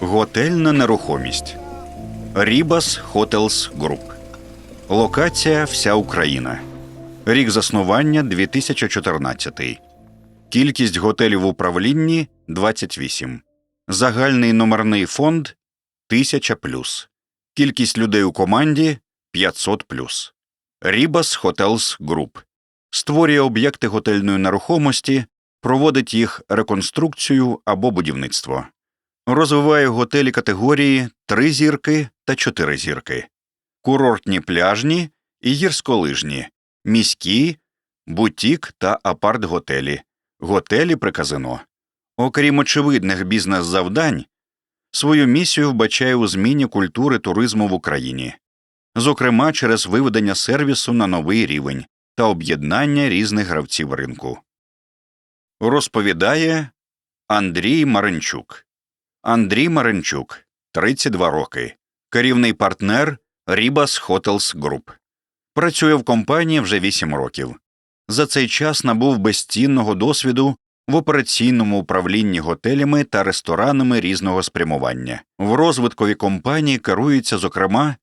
Готельна нерухомість. Рібас Хотелс Груп. Локація Вся Україна. Рік заснування 2014. Кількість готелів в управлінні 28. Загальний номерний фонд 1000 плюс. Кількість людей у команді 500 плюс. Рібас Хотелс Груп. Створює об'єкти готельної нерухомості, проводить їх реконструкцію або будівництво. Розвиває готелі категорії 3 зірки та 4 зірки, курортні пляжні і гірськолижні, міські, бутік та апарт-готелі, готелі при казино. Окрім очевидних бізнес-завдань, свою місію вбачає у зміні культури туризму в Україні, зокрема через виведення сервісу на новий рівень та об'єднання різних гравців ринку. Розповідає Андрій Маринчук. Андрій Маринчук, 32 роки, керівний партнер Ribas Hotels Group. Працює в компанії вже 8 років. За цей час набув безцінного досвіду в операційному управлінні готелями та ресторанами різного спрямування. В розвиткові компанії керується, зокрема,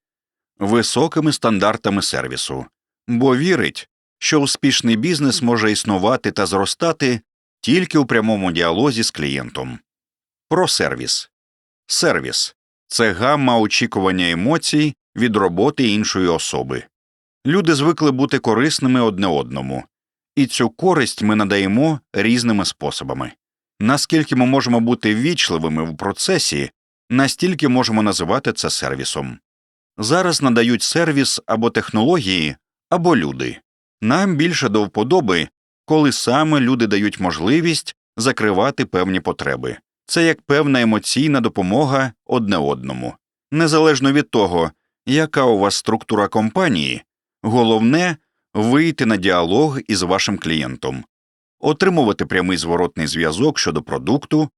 високими стандартами сервісу, бо вірить, що успішний бізнес може існувати та зростати тільки у прямому діалозі з клієнтом. Про сервіс. Сервіс це гамма очікування емоцій від роботи іншої особи. Люди звикли бути корисними одне одному, і цю користь ми надаємо різними способами. Наскільки ми можемо бути ввічливими в процесі, настільки можемо називати це сервісом. Зараз надають сервіс або технології, або люди. Нам більше до вподоби, коли саме люди дають можливість закривати певні потреби. Це як певна емоційна допомога одне одному. Незалежно від того, яка у вас структура компанії, головне вийти на діалог із вашим клієнтом, отримувати прямий зворотний зв'язок щодо продукту,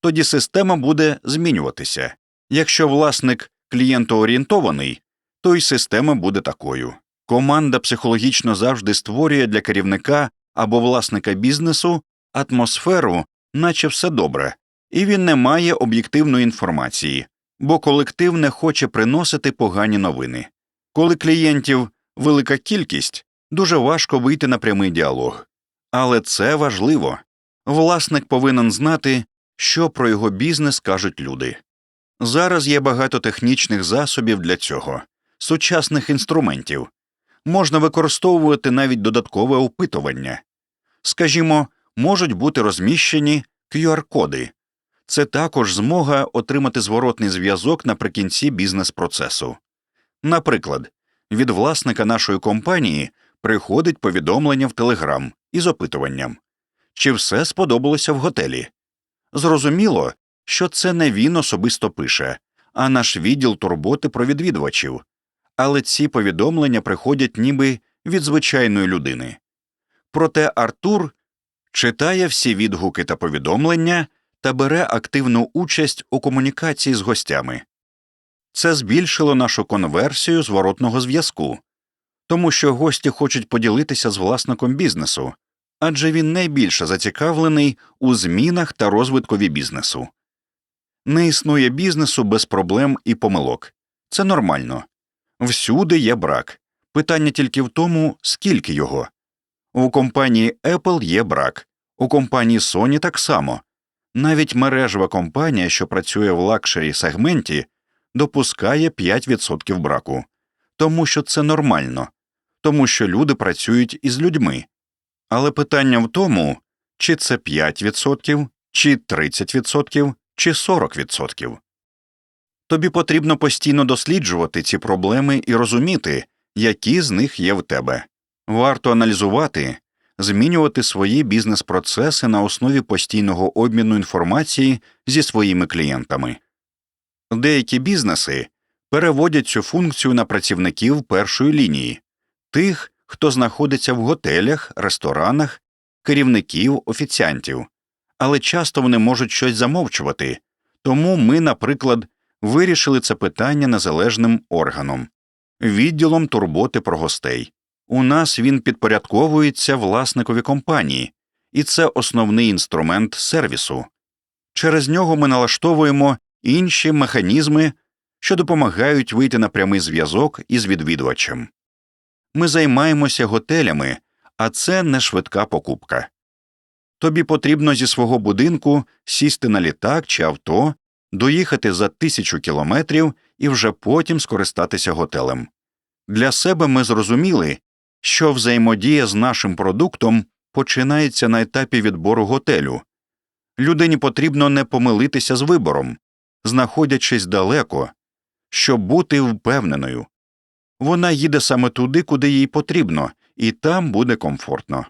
тоді система буде змінюватися. Якщо власник клієнтоорієнтований, то й система буде такою. Команда психологічно завжди створює для керівника або власника бізнесу атмосферу, наче все добре, і він не має об'єктивної інформації, бо колектив не хоче приносити погані новини. Коли клієнтів велика кількість, дуже важко вийти на прямий діалог. Але це важливо. Власник повинен знати, що про його бізнес кажуть люди. Зараз є багато технічних засобів для цього, сучасних інструментів. Можна використовувати навіть додаткове опитування. Скажімо, можуть бути розміщені QR-коди. Це також змога отримати зворотний зв'язок наприкінці бізнес-процесу. Наприклад, від власника нашої компанії приходить повідомлення в Телеграм із опитуванням чи все сподобалося в готелі. Зрозуміло, що це не він особисто пише, а наш відділ турботи про відвідувачів, але ці повідомлення приходять ніби від звичайної людини. Проте Артур читає всі відгуки та повідомлення та бере активну участь у комунікації з гостями. Це збільшило нашу конверсію зворотного зв'язку, тому що гості хочуть поділитися з власником бізнесу, адже він найбільше зацікавлений у змінах та розвиткові бізнесу. Не існує бізнесу без проблем і помилок. Це нормально. Всюди є брак. Питання тільки в тому, скільки його. У компанії Apple є брак, у компанії Sony так само. Навіть мережева компанія, що працює в лакшері сегменті, допускає 5% браку, тому що це нормально, тому що люди працюють із людьми. Але питання в тому, чи це 5%, чи 30%, чи 40%. Тобі потрібно постійно досліджувати ці проблеми і розуміти, які з них є в тебе. Варто аналізувати, змінювати свої бізнес-процеси на основі постійного обміну інформації зі своїми клієнтами. Деякі бізнеси переводять цю функцію на працівників першої лінії, тих, хто знаходиться в готелях, ресторанах, керівників, офіціантів, але часто вони можуть щось замовчувати, тому ми, наприклад, вирішили це питання незалежним органом відділом турботи про гостей. У нас він підпорядковується власникові компанії, і це основний інструмент сервісу. Через нього ми налаштовуємо інші механізми, що допомагають вийти на прямий зв'язок із відвідувачем. Ми займаємося готелями, а це не швидка покупка. Тобі потрібно зі свого будинку сісти на літак чи авто, доїхати за тисячу кілометрів і вже потім скористатися готелем. Для себе ми зрозуміли, що взаємодія з нашим продуктом починається на етапі відбору готелю. Людині потрібно не помилитися з вибором, знаходячись далеко, щоб бути впевненою. Вона їде саме туди, куди їй потрібно, і там буде комфортно.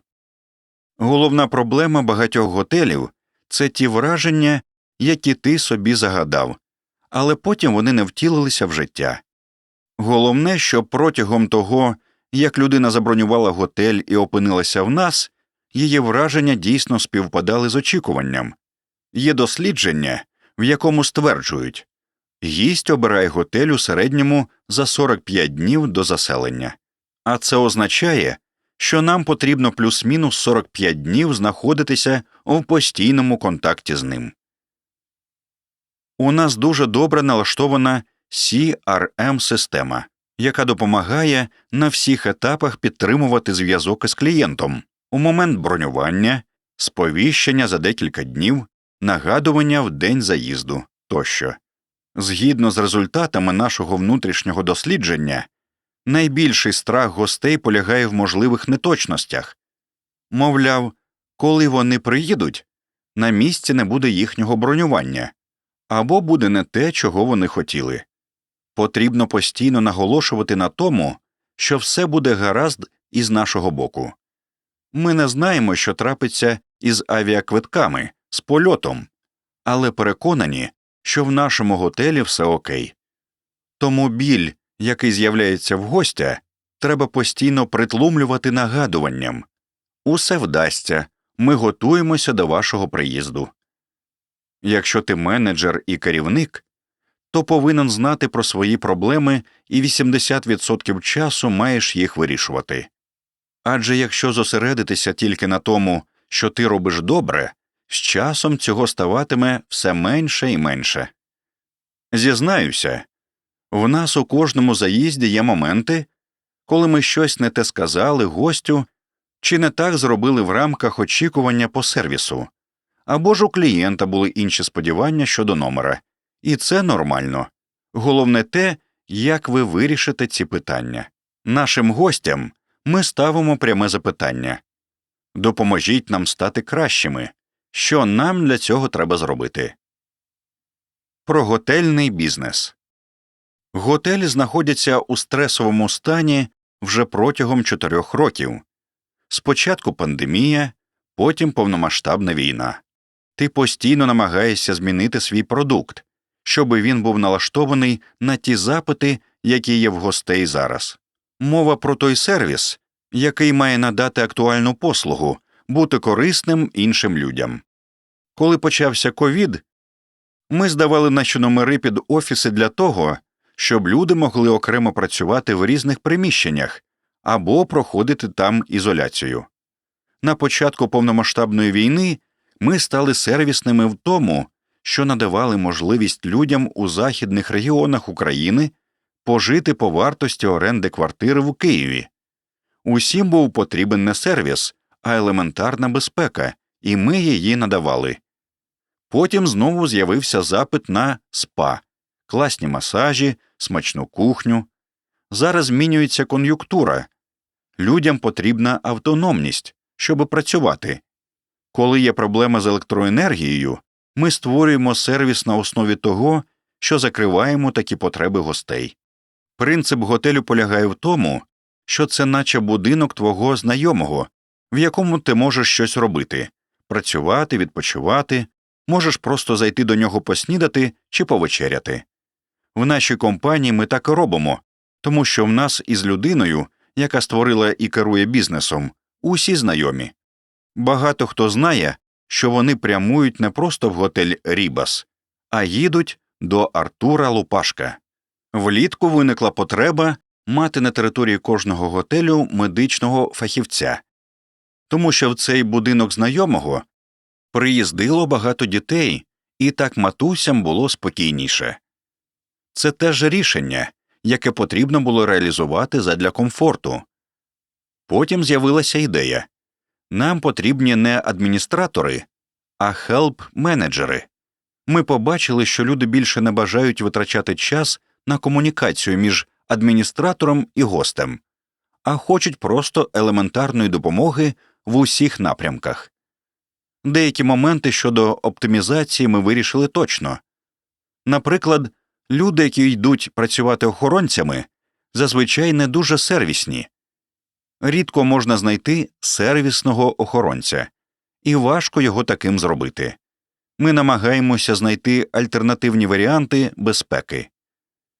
Головна проблема багатьох готелів це ті враження, які ти собі загадав, але потім вони не втілилися в життя. Головне, що протягом того, як людина забронювала готель і опинилася в нас, її враження дійсно співпадали з очікуванням. Є дослідження, в якому стверджують гість обирає готель у середньому за 45 днів до заселення, а це означає, що нам потрібно плюс-мінус 45 днів знаходитися в постійному контакті з ним. У нас дуже добре налаштована crm система яка допомагає на всіх етапах підтримувати зв'язок із клієнтом у момент бронювання, сповіщення за декілька днів, нагадування в день заїзду тощо. Згідно з результатами нашого внутрішнього дослідження, найбільший страх гостей полягає в можливих неточностях мовляв, коли вони приїдуть, на місці не буде їхнього бронювання або буде не те, чого вони хотіли. Потрібно постійно наголошувати на тому, що все буде гаразд із нашого боку. Ми не знаємо, що трапиться із авіаквитками, з польотом, але переконані, що в нашому готелі все окей. Тому біль, який з'являється в гостя, треба постійно притлумлювати нагадуванням усе вдасться, ми готуємося до вашого приїзду. Якщо ти менеджер і керівник, то повинен знати про свої проблеми і 80% часу маєш їх вирішувати. Адже якщо зосередитися тільки на тому, що ти робиш добре, з часом цього ставатиме все менше і менше. Зізнаюся, в нас у кожному заїзді є моменти, коли ми щось не те сказали гостю чи не так зробили в рамках очікування по сервісу, або ж у клієнта були інші сподівання щодо номера, і це нормально. Головне те, як ви вирішите ці питання. Нашим гостям ми ставимо пряме запитання допоможіть нам стати кращими. Що нам для цього треба зробити? Про готельний бізнес Готелі знаходяться у стресовому стані вже протягом чотирьох років. Спочатку пандемія, потім повномасштабна війна. Ти постійно намагаєшся змінити свій продукт, щоб він був налаштований на ті запити, які є в гостей зараз. Мова про той сервіс, який має надати актуальну послугу, бути корисним іншим людям. Коли почався ковід, ми здавали наші номери під офіси для того, щоб люди могли окремо працювати в різних приміщеннях або проходити там ізоляцію. На початку повномасштабної війни ми стали сервісними в тому, що надавали можливість людям у західних регіонах України пожити по вартості оренди квартири в Києві. Усім був потрібен не сервіс, а елементарна безпека, і ми її надавали. Потім знову з'явився запит на спа, класні масажі, смачну кухню. Зараз змінюється кон'юнктура. Людям потрібна автономність, щоб працювати. Коли є проблема з електроенергією, ми створюємо сервіс на основі того, що закриваємо такі потреби гостей. Принцип готелю полягає в тому, що це наче будинок твого знайомого, в якому ти можеш щось робити працювати, відпочивати, можеш просто зайти до нього поснідати чи повечеряти. В нашій компанії ми так і робимо, тому що в нас із людиною, яка створила і керує бізнесом, усі знайомі. Багато хто знає, що вони прямують не просто в готель Рібас, а їдуть до Артура Лупашка. Влітку виникла потреба мати на території кожного готелю медичного фахівця, тому що в цей будинок знайомого приїздило багато дітей, і так матусям було спокійніше. Це теж рішення, яке потрібно було реалізувати задля комфорту. Потім з'явилася ідея нам потрібні не адміністратори, а хелп-менеджери. Ми побачили, що люди більше не бажають витрачати час на комунікацію між адміністратором і гостем, а хочуть просто елементарної допомоги в усіх напрямках. Деякі моменти щодо оптимізації ми вирішили точно. Наприклад, люди, які йдуть працювати охоронцями, зазвичай не дуже сервісні. Рідко можна знайти сервісного охоронця, і важко його таким зробити. Ми намагаємося знайти альтернативні варіанти безпеки.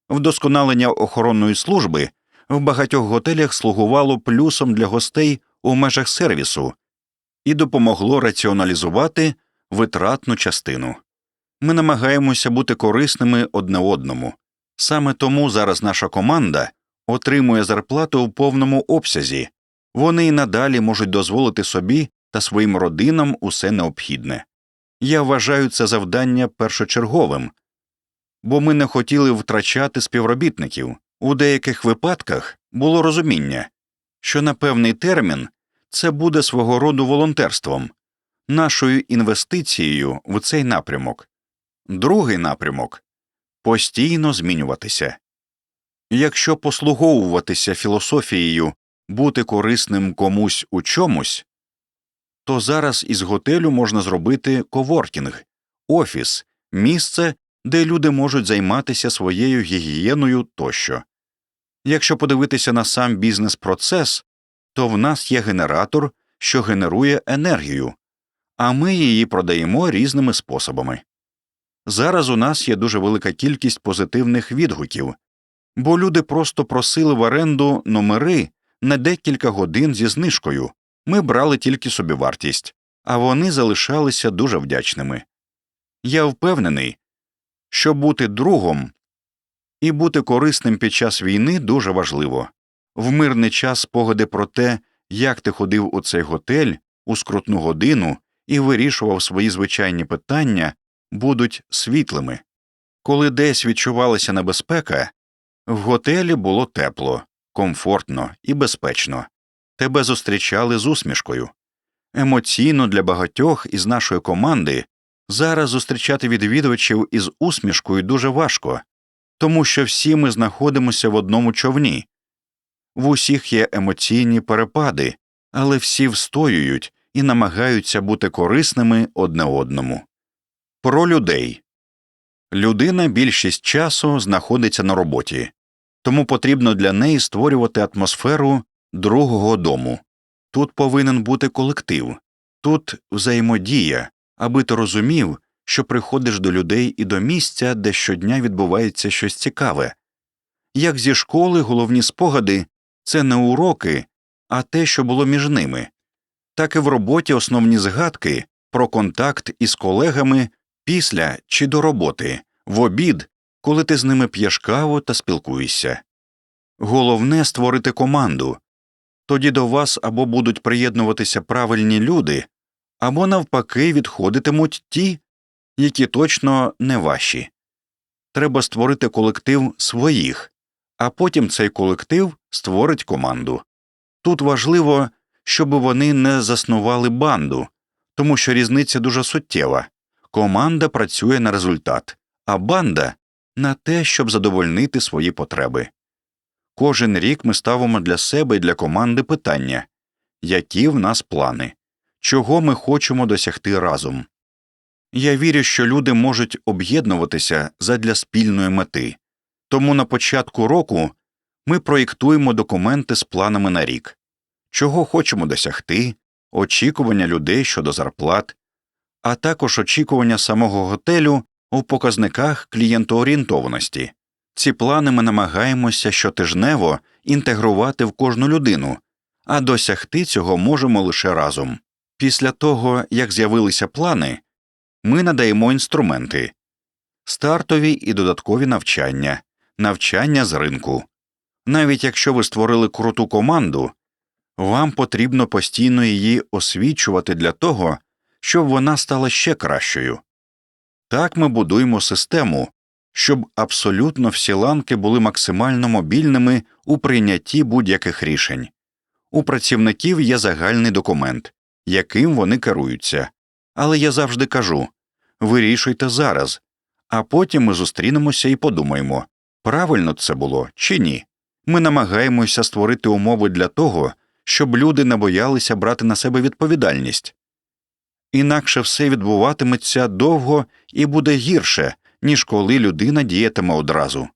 Вдосконалення охоронної служби в багатьох готелях слугувало плюсом для гостей у межах сервісу і допомогло раціоналізувати витратну частину. Ми намагаємося бути корисними одне одному. Саме тому зараз наша команда отримує зарплату у повному обсязі, вони й надалі можуть дозволити собі та своїм родинам усе необхідне. Я вважаю це завдання першочерговим, бо ми не хотіли втрачати співробітників. У деяких випадках було розуміння, що на певний термін це буде свого роду волонтерством, нашою інвестицією в цей напрямок. Другий напрямок постійно змінюватися. Якщо послуговуватися філософією бути корисним комусь у чомусь, то зараз із готелю можна зробити коворкінг, офіс, місце, де люди можуть займатися своєю гігієною тощо. Якщо подивитися на сам бізнес процес, то в нас є генератор, що генерує енергію, а ми її продаємо різними способами. Зараз у нас є дуже велика кількість позитивних відгуків, бо люди просто просили в оренду номери на декілька годин зі знижкою, ми брали тільки собівартість, а вони залишалися дуже вдячними. Я впевнений, що бути другом і бути корисним під час війни дуже важливо. В мирний час спогади про те, як ти ходив у цей готель у скрутну годину і вирішував свої звичайні питання, будуть світлими. Коли десь відчувалася небезпека, в готелі було тепло, комфортно і безпечно. Тебе зустрічали з усмішкою. Емоційно для багатьох із нашої команди зараз зустрічати відвідувачів із усмішкою дуже важко, тому що всі ми знаходимося в одному човні. В усіх є емоційні перепади, але всі встоюють і намагаються бути корисними одне одному. Про людей людина більшість часу знаходиться на роботі, тому потрібно для неї створювати атмосферу другого дому. Тут повинен бути колектив, тут взаємодія, аби ти розумів, що приходиш до людей і до місця, де щодня відбувається щось цікаве. Як зі школи головні спогади це не уроки, а те, що було між ними, так і в роботі основні згадки про контакт із колегами після чи до роботи, в обід, коли ти з ними п'єш каву та спілкуєшся. Головне створити команду тоді до вас або будуть приєднуватися правильні люди, або навпаки відходитимуть ті, які точно не ваші. Треба створити колектив своїх, а потім цей колектив створить команду. Тут важливо, щоб вони не заснували банду, тому що різниця дуже суттєва команда працює на результат, а банда на те, щоб задовольнити свої потреби. Кожен рік ми ставимо для себе і для команди питання які в нас плани, чого ми хочемо досягти разом. Я вірю, що люди можуть об'єднуватися задля спільної мети, тому на початку року ми проєктуємо документи з планами на рік, чого хочемо досягти, очікування людей щодо зарплат, а також очікування самого готелю у показниках клієнтоорієнтованості. Ці плани ми намагаємося щотижнево інтегрувати в кожну людину, а досягти цього можемо лише разом. Після того, як з'явилися плани, ми надаємо інструменти стартові і додаткові навчання, навчання з ринку. Навіть якщо ви створили круту команду, вам потрібно постійно її освічувати для того, щоб вона стала ще кращою. Так ми будуємо систему, щоб абсолютно всі ланки були максимально мобільними у прийнятті будь-яких рішень. У працівників є загальний документ, яким вони керуються. Але я завжди кажу вирішуйте зараз, а потім ми зустрінемося і подумаємо, правильно це було чи ні. Ми намагаємося створити умови для того, щоб люди не боялися брати на себе відповідальність. Інакше все відбуватиметься довго і буде гірше, ніж коли людина діятиме одразу.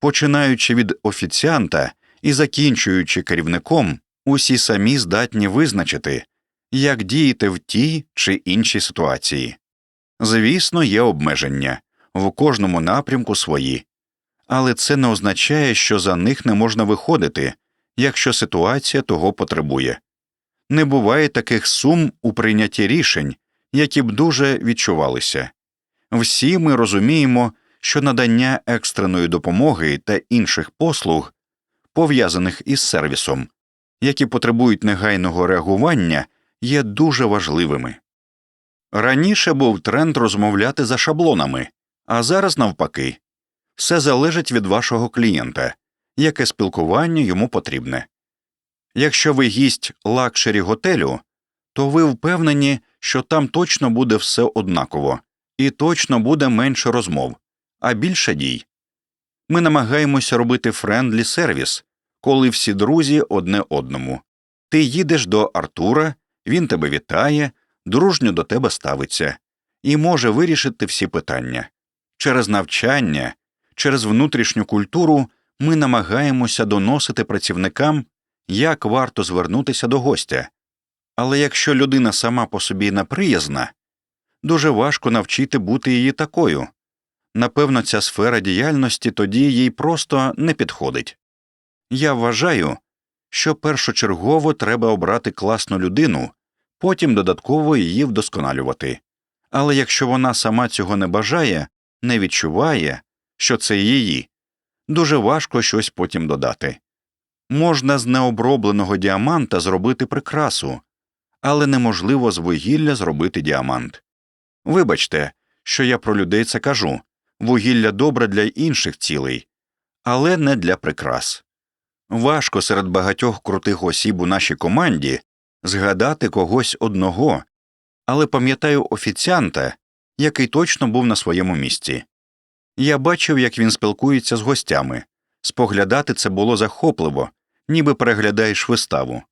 Починаючи від офіціанта і закінчуючи керівником, усі самі здатні визначити, як діяти в тій чи іншій ситуації. Звісно, є обмеження в кожному напрямку свої, але це не означає, що за них не можна виходити, якщо ситуація того потребує. Не буває таких сум у прийнятті рішень, які б дуже відчувалися. Всі ми розуміємо, що надання екстреної допомоги та інших послуг, пов'язаних із сервісом, які потребують негайного реагування, є дуже важливими. Раніше був тренд розмовляти за шаблонами, а зараз навпаки все залежить від вашого клієнта, яке спілкування йому потрібне. Якщо ви гість лакшері готелю, то ви впевнені, що там точно буде все однаково, і точно буде менше розмов, а більше дій. Ми намагаємося робити френдлі сервіс, коли всі друзі одне одному. Ти їдеш до Артура, він тебе вітає, дружньо до тебе ставиться і може вирішити всі питання. Через навчання, через внутрішню культуру ми намагаємося доносити працівникам, як варто звернутися до гостя. Але якщо людина сама по собі неприязна, дуже важко навчити бути її такою. Напевно, ця сфера діяльності тоді їй просто не підходить. Я вважаю, що першочергово треба обрати класну людину, потім додатково її вдосконалювати. Але якщо вона сама цього не бажає, не відчуває, що це її, дуже важко щось потім додати. Можна з необробленого діаманта зробити прикрасу, але неможливо з вугілля зробити діамант. Вибачте, що я про людей це кажу вугілля добре для інших цілей, але не для прикрас. Важко серед багатьох крутих осіб у нашій команді згадати когось одного, але пам'ятаю офіціанта, який точно був на своєму місці. Я бачив, як він спілкується з гостями. Споглядати це було захопливо, ніби переглядаєш виставу.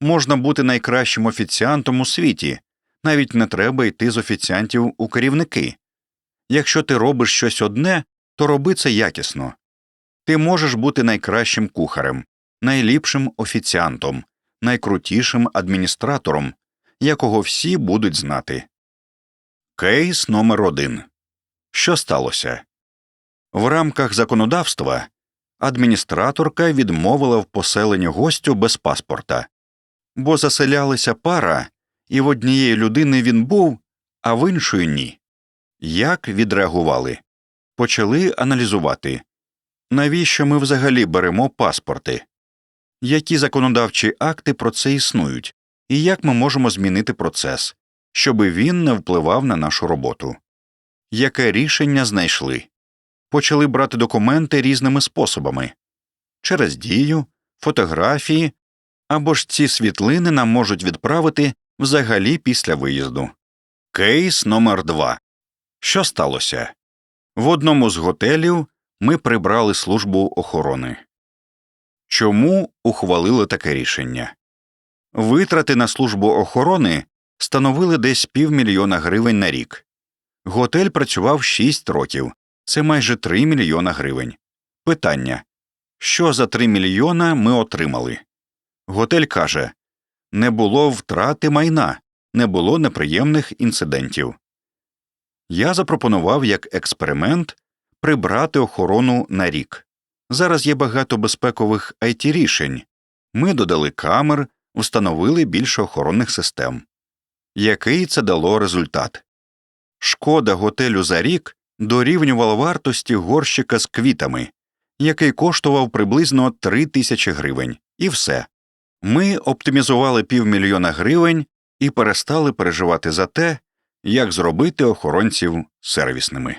Можна бути найкращим офіціантом у світі, навіть не треба йти з офіціантів у керівники. Якщо ти робиш щось одне, то роби це якісно. Ти можеш бути найкращим кухарем, найліпшим офіціантом, найкрутішим адміністратором, якого всі будуть знати. Кейс номер один Що сталося? В рамках законодавства адміністраторка відмовила в поселенні гостю без паспорта, бо заселялася пара, і в однієї людини він був, а в іншої ні. Як відреагували? Почали аналізувати навіщо ми взагалі беремо паспорти, які законодавчі акти про це існують, і як ми можемо змінити процес, щоби він не впливав на нашу роботу. Яке рішення знайшли? Почали брати документи різними способами через дію, фотографії або ж ці світлини нам можуть відправити взагалі після виїзду. Кейс номер 2 Що сталося? В одному з готелів ми прибрали службу охорони. Чому ухвалили таке рішення? Витрати на службу охорони становили десь півмільйона гривень на рік. Готель працював 6 років це майже 3 мільйона гривень. Питання що за 3 мільйона ми отримали? Готель каже не було втрати майна, не було неприємних інцидентів. Я запропонував як експеримент прибрати охорону на рік. Зараз є багато безпекових it рішень. Ми додали камер, встановили більше охоронних систем. Який це дало результат? Шкода готелю за рік дорівнювала вартості горщика з квітами, який коштував приблизно 3 тисячі гривень, і все. Ми оптимізували півмільйона гривень і перестали переживати за те, Як зробити охоронців сервісними.